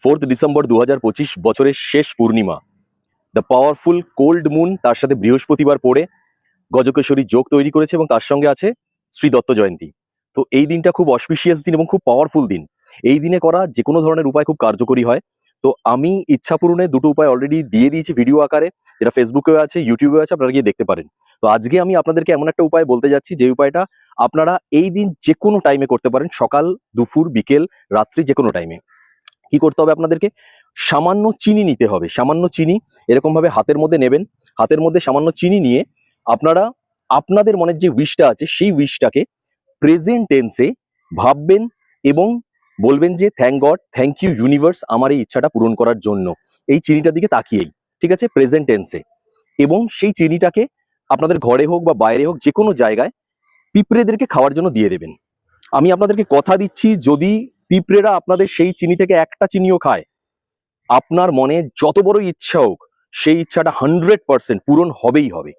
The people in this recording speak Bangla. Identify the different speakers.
Speaker 1: ফোর্থ ডিসেম্বর দু হাজার পঁচিশ বছরের শেষ পূর্ণিমা। দ্য পাওয়ারফুল কোল্ড মুন তার সাথে বৃহস্পতিবার পড়ে গজকেশ্বরী যোগ তৈরি করেছে এবং তার সঙ্গে আছে শ্রী দত্ত জয়ন্তী। তো এই দিনটা খুব অসপিশিয়াস দিন এবং খুব পাওয়ারফুল দিন। এই দিনে করা যে কোনো ধরনের উপায় খুব কার্যকরী হয়। তো আমি ইচ্ছা পূরণে দুটো উপায় অলরেডি দিয়ে দিয়েছি ভিডিও আকারে, যেটা ফেসবুকেও আছে ইউটিউবে আছে, আপনারা গিয়ে দেখতে পারেন। তো আজকে আমি আপনাদেরকে এমন একটা উপায় বলতে যাচ্ছি, যে উপায়টা আপনারা এই দিন যে কোনো টাইমে করতে পারেন, সকাল, দুপুর, বিকেল, রাত্রি যে কোনো টাইমে কি করতে হবে আপনাদেরকে? সামান্য চিনি নিতে হবে। সামান্য চিনি এরকম ভাবে হাতের মধ্যে নেবেন। হাতের মধ্যে সামান্য চিনি নিয়ে আপনারা, আপনাদের মনের যে উইশটা আছে, সেই উইশটাকে প্রেজেন্ট টেন্সে ভাববেন এবং বলবেন যে thank God thank you universe আমার এই ইচ্ছাটা পূরণ করার জন্য। এই চিনিটার দিকে তাকিয়েই, ঠিক আছে? প্রেজেন্ট টেন্সে এবং সেই চিনিটাকে আপনাদের ঘরে হোক বা বাইরে হোক যে কোনো জায়গায় পিঁপড়েদেরকে খাওয়ার জন্য দিয়ে দেবেন। আমি আপনাদেরকে কথা দিচ্ছি, যদি পিঁপড়েরা আপনাদের সেই চিনি থেকে একটা চিনিও খায়। আপনার মনে যত বড় ইচ্ছা হোক, সেই ইচ্ছাটা হান্ড্রেড পার্সেন্ট পূরণ হবেই হবে।